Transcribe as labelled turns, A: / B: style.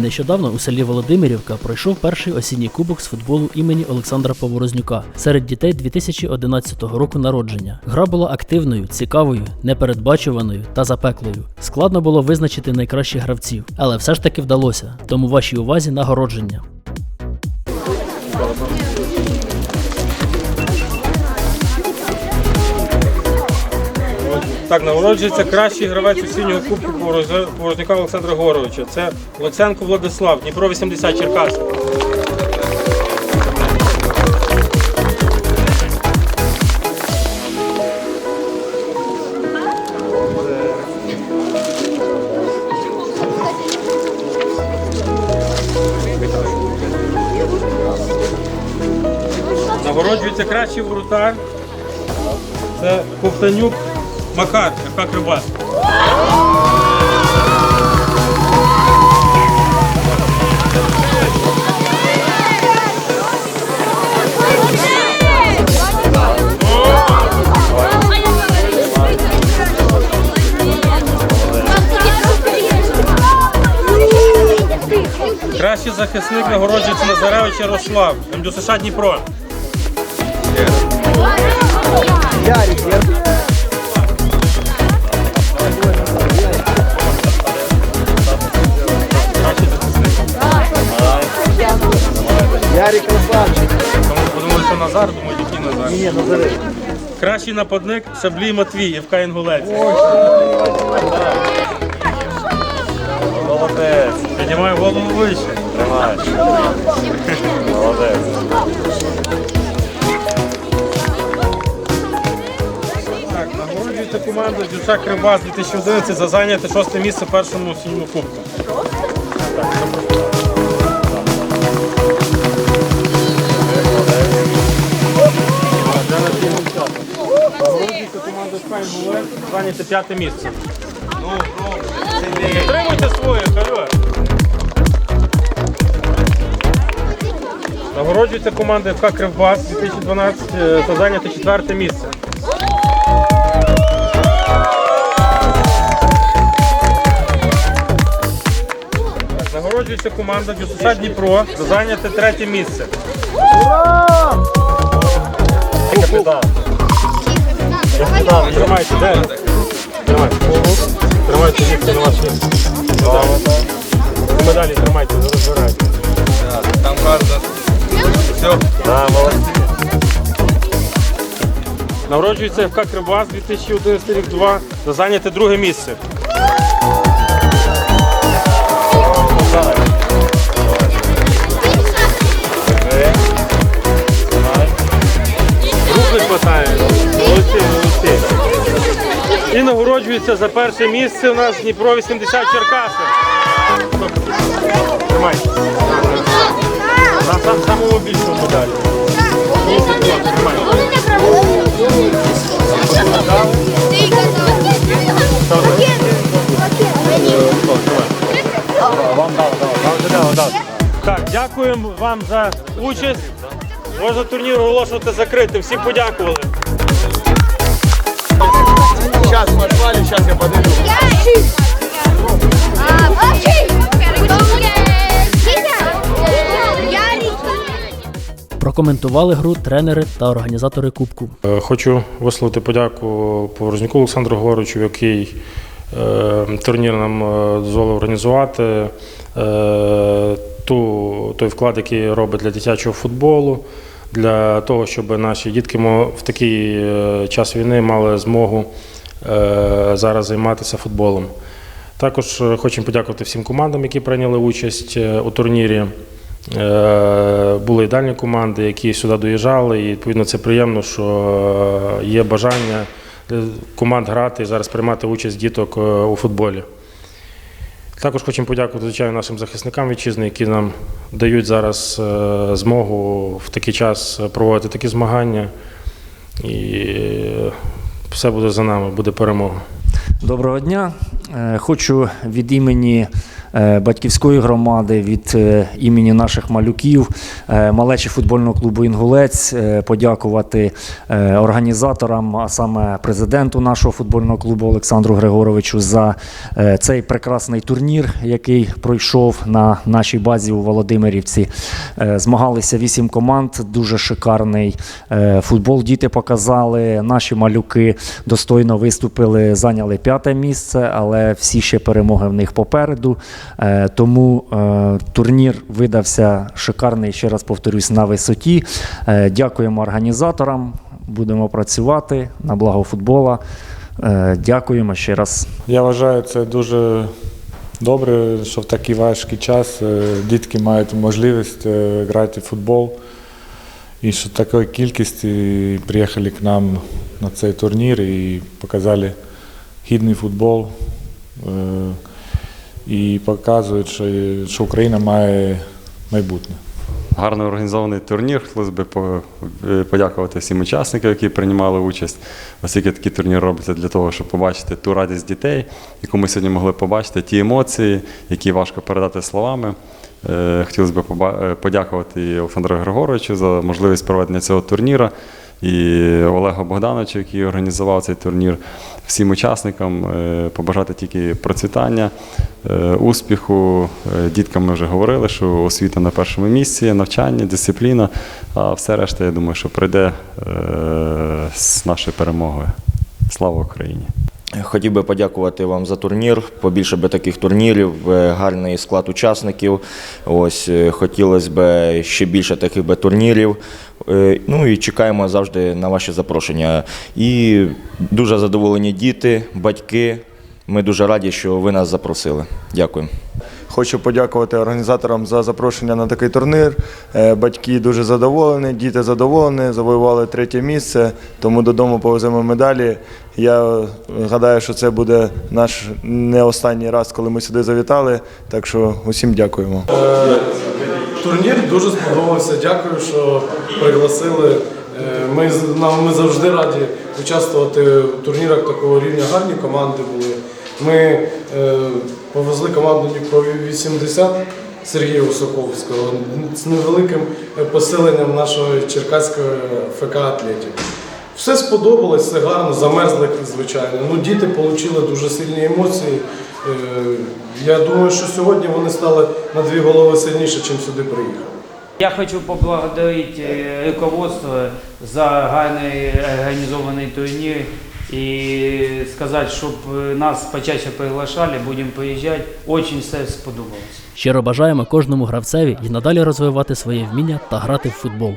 A: нещодавно у селі Володимирівка пройшов перший осінній кубок з футболу імені Олександра Поворознюка серед дітей 2011 року народження. Гра була активною, цікавою, непередбачуваною та запеклою. Складно було визначити найкращих гравців, але все ж таки вдалося. Тому вашій увазі нагородження.
B: Так, нагороджується кращий гравець осіннього кубку Повороз- Олександра Горовича. Це Луценко Владислав, Дніпро 80 Черкас. Нагороджується кращий воротар. Це Ковтанюк Макар, ФК Кривбас. Кращий захисник нагороджується Назаревич Ярослав, МДСШ Дніпро. Кращий
C: Ярик красавчик.
B: Тому подумали, що Назар, думаю, який Назар.
C: Ні, Назари.
B: Кращий нападник Шаблій Матвій, ФК Інгулець.
D: Молодець,
B: Піднімаю голову вище.
D: тримаєш. Молодець.
B: Так, нагороджується команда Дюша Кривбас 2011 за зайняте шосте місце першому осінньому кубку. Нагороджується Інгулець п'яте місце. Підтримуйте своє, алло. Нагороджується команда ФК Кривбас 2012 е, за зайняте четверте місце. Так, Нагороджується команда ДЮСШ Дніпро за зайняте третє місце.
D: Капітан.
B: Тримайте, де? Тримайте. Тримайте місце на місце. Медалі тримайте, не розбирайте.
D: Да, молодець.
B: Нагороджується ФК Кривбас 2011 рік 2 за зайняте друге місце. Рук не хватає. Нагороджується за перше місце у нас Дніпро 80 Черкаси. Тримайте. На сам самому більшому медалі. Так, дякуємо вам за участь. Можна турнір оголошувати закритим. Всім подякували.
C: Сейчас я подойду.
A: Прокоментували гру тренери та організатори кубку.
B: Е, Хочу висловити подяку Поворозняку Олександру Григоровичу, який е, турнір нам е, дозволив організувати. Ту, той вклад, який робить для дитячого футболу, для того, щоб наші дітки мо- в такий час війни мали змогу зараз займатися футболом. Також е, хочемо подякувати всім командам, які прийняли участь е, у турнірі. Е, Були і дальні команди, які сюди доїжджали, і відповідно це приємно, що е, є бажання команд грати і зараз приймати участь діток е, у футболі. Також хочемо подякувати звичайно нашим захисникам вітчизни, які нам дають зараз е, змогу в такий час проводити такі змагання. І е, все буде за нами, буде перемога.
E: Доброго дня. Е, Хочу від імені е, батьківської громади, від е, імені наших малюків, малечі футбольного клубу Інгулець, подякувати організаторам, а саме президенту нашого футбольного клубу Олександру Григоровичу за цей прекрасний турнір, який пройшов на нашій базі у Володимирівці. Змагалися вісім команд, дуже шикарний футбол. Діти показали. Наші малюки достойно виступили, зайняли п'яте місце, але всі ще перемоги в них попереду. Е, Тому е, турнір видався шикарний, ще раз повторюсь, на висоті. Е, Дякуємо організаторам. Будемо працювати на благо футбола. Дякуємо ще раз.
F: Я вважаю, це дуже добре, що в такий важкий час дітки мають можливість грати в футбол. І що такої кількості приїхали к нам на цей турнір і показали гідний футбол. е, І показують, що, Україна має майбутнє.
D: Гарно організований турнір. Хотілося б е, подякувати всім учасникам, які приймали участь, оскільки такий турнір робиться для того, щоб побачити ту радість дітей, яку ми сьогодні могли побачити, ті емоції, які важко передати словами. Е, Хотілося б подякувати і Олександру Григоровичу за можливість проведення цього турніру, і Олега Богдановичу, який організував цей турнір, всім учасникам е, побажати тільки процвітання, е, успіху. Е, Діткам ми вже говорили, що освіта на першому місці, навчання, дисципліна, а все решта, я думаю, що прийде з нашою перемогою. Слава Україні!
G: Хотів би подякувати вам за турнір. Побільше би таких турнірів, е, гарний склад учасників. Ось е, хотілося б ще більше таких би турнірів. Е, Ну і чекаємо завжди на ваші запрошення. І дуже задоволені діти, батьки. Ми дуже раді, що ви нас запросили. Дякую.
C: Хочу подякувати організаторам за запрошення на такий турнір. Е, Батьки дуже задоволені, діти задоволені, завоювали третє місце, тому додому повеземо медалі. Я е, гадаю, що це буде наш не останній раз, коли ми сюди завітали. Так що усім дякуємо.
H: Турнір дуже сподобався. Дякую, що пригласили. Е, Ми, ми завжди раді участвувати в турнірах такого рівня. Гарні команди були. Ми е, повезли команду Дніпро 80 Сергія Усаковського з невеликим е, посиленням нашого черкаського ФК Атлетів. Все сподобалось, все гарно, замерзли, звичайно. Ну, діти отримали дуже сильні емоції. Е, Я думаю, що сьогодні вони стали на дві голови сильніше, чим сюди приїхали.
I: Я хочу поблагодарить э, руководство за гарний організований турнір і сказати, щоб э, нас почаще приглашали, будемо поїжджати. Очень все сподобалось.
A: Щиро бажаємо кожному гравцеві і надалі розвивати своє вміння та грати в футбол.